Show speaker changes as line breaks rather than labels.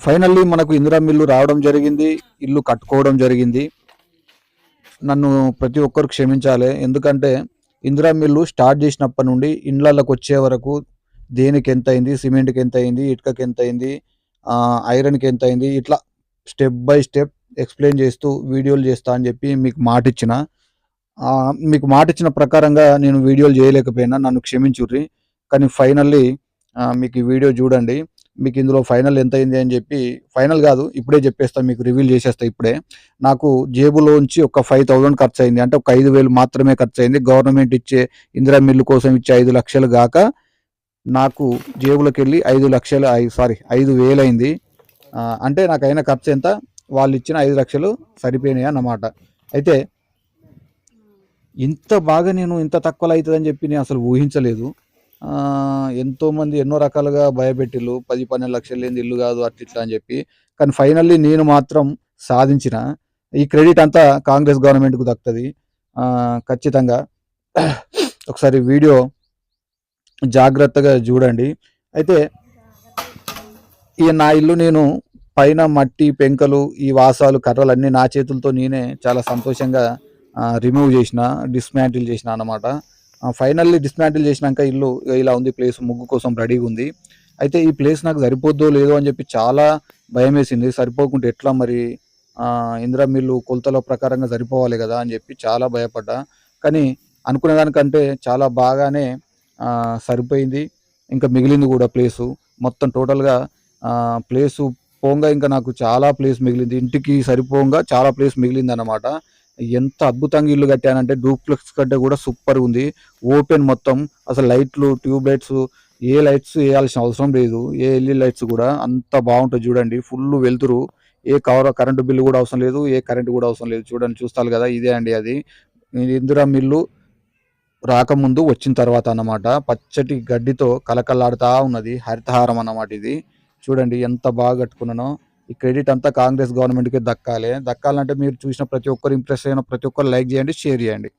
Finally మనకు Indira mill రావడం జరిగింది ఇల్లు కట్టుకోవడం జరిగింది. నన్ను ప్రతి ఒక్కరు క్షమించాలి. ఎందుకంటే ఇందిరా మిల్లు స్టార్ట్ చేసినప్పటి నుండి ఇండ్లలోకి వచ్చే వరకు దేనికి ఎంత అయింది సిమెంట్కి ఎంత అయింది ఇటుకకి ఎంత అయింది ఐరన్కి ఎంత అయింది ఇట్లా స్టెప్ బై స్టెప్ ఎక్స్ప్లెయిన్ చేస్తూ వీడియోలు చేస్తా అని చెప్పి మీకు మాట ఇచ్చిన మీకు మాట ఇచ్చిన ప్రకారంగా నేను వీడియోలు చేయలేకపోయినా నన్ను క్షమించుర్రి. కానీ ఫైనల్లీ మీకు ఈ వీడియో చూడండి. మీకు ఇందులో ఫైనల్ ఎంత అయింది అని చెప్పి ఫైనల్ కాదు ఇప్పుడే చెప్పేస్తా మీకు రివీల్ చేసేస్తా ఇప్పుడే. నాకు జేబులోంచి ఒక ఫైవ్ థౌసండ్ ఖర్చు అయింది అంటే ఒక ఐదు వేలు మాత్రమే ఖర్చు అయింది గవర్నమెంట్ ఇచ్చే ఇందిరా మిల్లు కోసం ఇచ్చే ఐదు లక్షలు కాక నాకు జేబులోకి వెళ్ళి ఐదు లక్షలు సారీ ఐదు వేలు అయింది అంటే నాకు అయిన ఖర్చు ఎంత? వాళ్ళు ఇచ్చిన ఐదు లక్షలు సరిపోయినాయి అన్నమాట. అయితే ఇంత బాగా నేను ఇంత తక్కువలో అవుతుందని చెప్పి నేను అసలు ఊహించలేదు. ఎంతోమంది ఎన్నో రకాలుగా భయపెట్టిల్లు. పది పన్నెండు లక్షలు లేని ఇల్లు కాదు అట్లా ఇట్లా అని చెప్పి. కానీ ఫైనల్లీ నేను మాత్రం సాధించిన ఈ క్రెడిట్ అంతా కాంగ్రెస్ గవర్నమెంట్కు దక్కుతుంది. ఖచ్చితంగా ఒకసారి వీడియో జాగ్రత్తగా చూడండి. అయితే ఈ నా ఇల్లు నేను పైన మట్టి పెంకలు ఈ వాసాలు కర్రలు అన్నీ నా చేతులతో నేనే చాలా సంతోషంగా రిమూవ్ చేసిన డిస్మాంటిల్ చేసిన అన్నమాట. ఫైనల్లీ డిస్మాంటిల్ చేసినాక ఇల్లు ఇలా ఉంది ప్లేస్ ముగ్గు కోసం రెడీగా ఉంది. అయితే ఈ ప్లేస్ నాకు సరిపోద్దో లేదో అని చెప్పి చాలా భయం వేసింది. సరిపోకుంటే ఎట్లా మరి? ఇందిరా మిల్లు కొలతల ప్రకారంగా సరిపోవాలి కదా అని చెప్పి చాలా భయపడ్డా. కానీ అనుకునే దానికంటే చాలా బాగానే సరిపోయింది. ఇంకా మిగిలింది కూడా ప్లేసు మొత్తం టోటల్గా ప్లేసు పోంగా ఇంకా నాకు చాలా ప్లేస్ మిగిలింది. ఇంటికి సరిపోగా చాలా ప్లేస్ మిగిలింది అన్నమాట ఎంత అద్భుతంగా ఇల్లు కట్టానంటే డూప్లెక్స్ కంటే కూడా సూపర్ ఉంది. ఓపెన్ మొత్తం. అసలు లైట్లు ట్యూబ్ లైట్స్ ఏ లైట్స్ వేయాల్సిన అవసరం లేదు. ఏ ఎల్ఈ లైట్స్ కూడా అంత బాగుంటుంది చూడండి. ఫుల్ వెళ్తురు ఏ కవర్ కరెంటు బిల్లు కూడా అవసరం లేదు. ఏ కరెంటు కూడా అవసరం లేదు. చూడండి చూస్తారు కదా ఇదే అండి అది. ఇందిరా మిల్లు రాకముందు వచ్చిన తర్వాత అన్నమాట. పచ్చటి గడ్డితో కలకల్లాడుతా ఉన్నది. హరితహారం అన్నమాట ఇది. చూడండి ఎంత బాగా కట్టుకున్నానో. ఈ క్రెడిట్ అంతా కాంగ్రెస్ గవర్నమెంట్కి దక్కాలి. దక్కాలంటే మీరు చూసిన ప్రతి ఒక్కరు ఇంప్రెస్ అయిన ప్రతి ఒక్కరు లైక్ చేయండి షేర్ చేయండి.